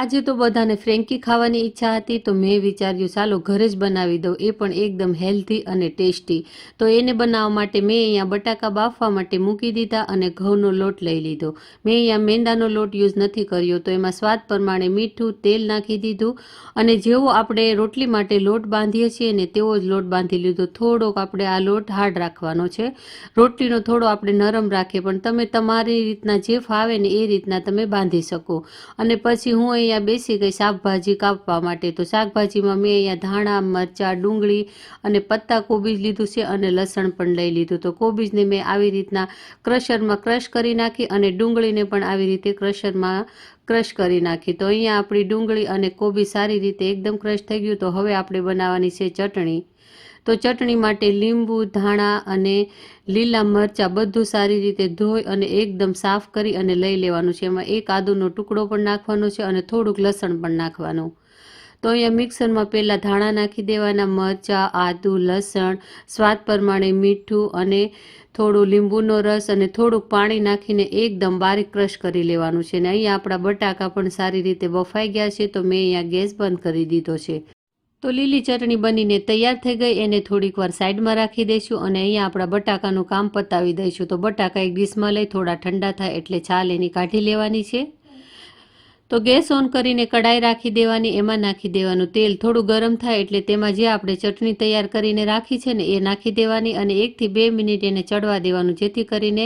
આજે તો બધાને ફ્રેન્કી ખાવાની ઈચ્છા હતી, તો મેં વિચાર્યું ચાલો ઘરે જ બનાવી દઉં. એ પણ એકદમ હેલ્ધી અને ટેસ્ટી. તો એને બનાવવા માટે મેં અહીંયા બટાકા બાફવા માટે મૂકી દીધા અને ઘઉંનો લોટ લઈ લીધો. મેં અહીંયા મેંદાનો લોટ યુઝ નથી કર્યો, તો એમાં સ્વાદ પ્રમાણે મીઠું, તેલ નાખી દીધું. અને જેવો આપણે રોટલી માટે લોટ બાંધીએ છીએ ને તેવો જ લોટ બાંધી લીધો. થોડોક આપણે આ લોટ હાર્ડ રાખવાનો છે. રોટલીનો થોડો આપણે નરમ રાખીએ, પણ તમે તમારી રીતના જે ફાવે ને એ રીતના તમે બાંધી શકો. અને પછી હું અહીંયા બેસી ગઈ શાકભાજી કાપવા માટે. તો શાકભાજીમાં મેં અહીંયા ધાણા, મરચાં, ડુંગળી અને પત્તા કોબીજ લીધું છે અને લસણ પણ લઈ લીધું. તો કોબીજને મેં આવી રીતના ક્રશરમાં ક્રશ કરી નાખી અને ડુંગળીને પણ આવી રીતે ક્રશરમાં ક્રશ કરી નાખી. તો અહીંયા આપણી ડુંગળી અને કોબી સારી રીતે એકદમ ક્રશ થઈ ગયું. તો હવે આપણે બનાવવાની છે ચટણી. તો ચટણી માટે લીંબુ, ધાણા અને લીલા મરચાં બધું સારી રીતે ધોઈ અને એકદમ સાફ કરી અને લઈ લેવાનું છે. એમાં એક આદુનો ટુકડો પણ નાખવાનો છે અને થોડુંક લસણ પણ નાખવાનું. તો અહીંયા મિક્સરમાં પહેલાં ધાણા નાખી દેવાના, મરચાં, આદુ, લસણ, સ્વાદ પ્રમાણે મીઠું અને થોડું લીંબુનો રસ અને થોડુંક પાણી નાખીને એકદમ બારીક ક્રશ કરી લેવાનું છે. અને અહીંયા આપણા બટાકા પણ સારી રીતે બફાઈ ગયા છે તો મેં અહીંયા ગેસ બંધ કરી દીધો છે. તો લીલી ચટણી બનીને તૈયાર થઈ ગઈ. એને થોડીક વાર સાઈડમાં રાખી દઈશું અને અહીંયા આપણા બટાકાનું કામ પતાવી દઈશું. તો બટાકા એક ડીશમાં લઈ થોડા ઠંડા થાય એટલે છાલ એની કાઢી લેવાની છે. તો ગેસ ઓન કરીને કડાઈ રાખી દેવાની, એમાં નાખી દેવાનું. તેલ થોડું ગરમ થાય એટલે તેમાં જે આપણે ચટણી તૈયાર કરીને રાખી છે ને, એ નાખી દેવાની અને એકથી બે મિનિટ એને ચડવા દેવાનું, જેથી કરીને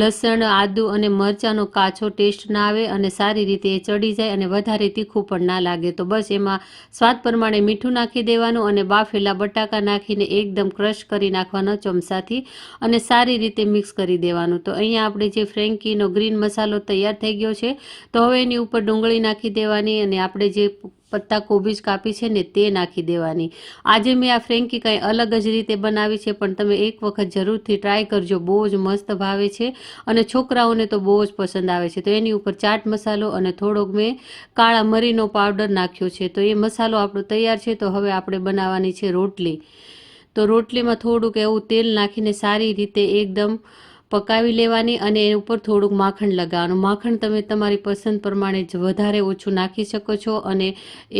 લસણ, આદું અને મરચાંનો કાચો ટેસ્ટ ના આવે અને સારી રીતે એ ચડી જાય અને વધારે તીખું પણ ના લાગે. તો બસ એમાં સ્વાદ પ્રમાણે મીઠું નાખી દેવાનું અને બાફેલા બટાકા નાખીને એકદમ ક્રશ કરી નાખવાનો ચમચાથી અને સારી રીતે મિક્સ કરી દેવાનું. તો અહીંયા આપણે જે ફ્રેન્કીનો ગ્રીન મસાલો તૈયાર થઈ ગયો છે, તો હવે એની ઉપર ડુંગળી નાખી દેવાની અને આપણે જે પત્તા કોબીજ કાપી છે ને તે નાખી દેવાની. આજે મેં આ ફ્રેન્કી કંઈ અલગ જ રીતે બનાવી છે, પણ તમે એક વખત જરૂરથી ટ્રાય કરજો. બહુ જ મસ્ત ભાવે છે અને છોકરાઓને તો બહુ જ પસંદ આવે છે. તો એની ઉપર ચાટ મસાલો અને થોડોક મેં કાળા મરીનો પાવડર નાખ્યો છે. તો એ મસાલો આપણો તૈયાર છે, તો હવે આપણે બનાવવાની છે રોટલી. તો રોટલીમાં થોડુંક એવું તેલ નાખીને સારી રીતે એકદમ પકાવી લેવાની અને એ ઉપર થોડુંક માખણ લગાવવાનું. માખણ તમે તમારી પસંદ પ્રમાણે જ વધારે ઓછું નાખી શકો છો અને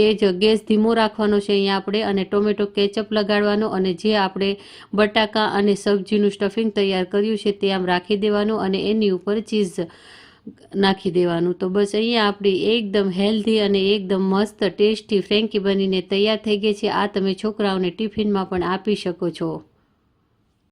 એ જ ગેસ ધીમો રાખવાનો છે અહીંયા આપણે અને ટોમેટો કેચઅપ લગાડવાનો અને જે આપણે બટાકા અને સબ્જીનું સ્ટફિંગ તૈયાર કર્યું છે તે આમ રાખી દેવાનું અને એની ઉપર ચીઝ નાખી દેવાનું. તો બસ અહીંયા આપણી એકદમ હેલ્ધી અને એકદમ મસ્ત ટેસ્ટી ફ્રેન્કી બનીને તૈયાર થઈ ગઈ છે. આ તમે છોકરાઓને ટિફિનમાં પણ આપી શકો છો.